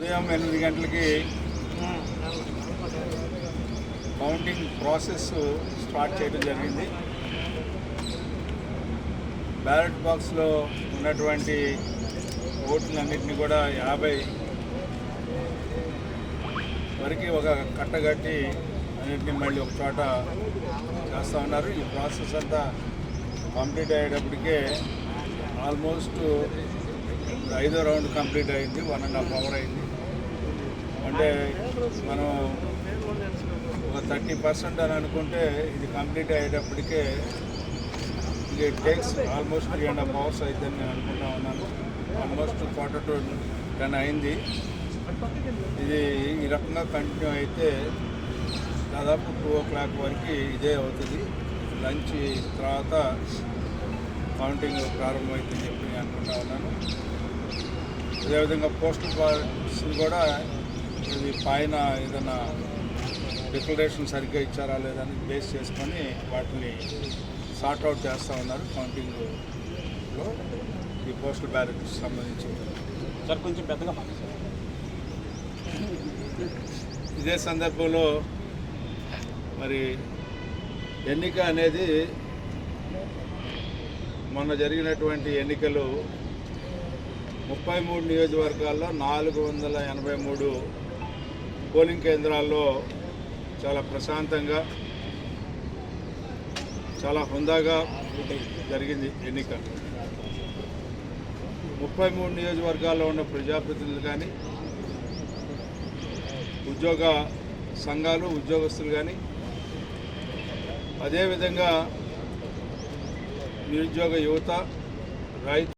ఉదయం ఎనిమిది గంటలకి కౌంటింగ్ ప్రాసెస్ స్టార్ట్ చేయడం జరిగింది. బ్యాలెట్ బాక్స్లో ఉన్నటువంటి ఓట్లన్నింటినీ కూడా యాభై వరకు ఒక కట్టగట్టి అన్నింటినీ మళ్ళీ ఒక చోట చేస్తూ ఉన్నారు. ఈ ప్రాసెస్ అంతా కంప్లీట్ అయ్యేటప్పటికే ఆల్మోస్ట్ ఐదో రౌండ్ కంప్లీట్ అయింది వన్ అండ్ హాఫ్ అవర్ అయింది. అంటే మనం ఒక థర్టీ పర్సెంట్ అని అనుకుంటే ఇది కంప్లీట్ అయ్యేటప్పటికే ఇది takes almost three and half hours అవుతుందని నేను అనుకుంటా ఉన్నాను. ఆల్మోస్ట్ క్వార్టర్ టు టెన్ అయింది. ఇది ఈ రకంగా కంటిన్యూ అయితే దాదాపు టూ ఓ క్లాక్ వరకు ఇదే అవుతుంది. లంచ్ తర్వాత కౌంటింగ్ ప్రారంభమవుతుందని చెప్పి నేను అనుకుంటా ఉన్నాను. అదేవిధంగా పోస్టల్ బాక్స్ కూడా ఇది పైన ఏదైనా డిక్లరేషన్ సరిగ్గా ఇచ్చారా లేదని బేస్ చేసుకొని వాటిని సార్ట్ అవుట్ చేస్తూ ఉన్నారు కౌంటింగ్లో ఈ పోస్టల్ బ్యాలెట్ సంబంధించి సార్ కొంచెం పెద్దగా. ఇదే సందర్భంలో మరి ఎన్నిక అనేది మొన్న జరిగినటువంటి ఎన్నికలు ముప్పై మూడు నియోజకవర్గాల్లో నాలుగు వందల ఎనభై మూడు పోలింగ్ కేంద్రాల్లో చాలా ప్రశాంతంగా చాలా హుందాగా జరిగింది ఎన్నిక. ముప్పై మూడు నియోజకవర్గాల్లో ఉన్న ప్రజాప్రతినిధులు కానీ ఉద్యోగ సంఘాలు ఉద్యోగస్తులు కానీ అదేవిధంగా నిరుద్యోగ యువత రైతు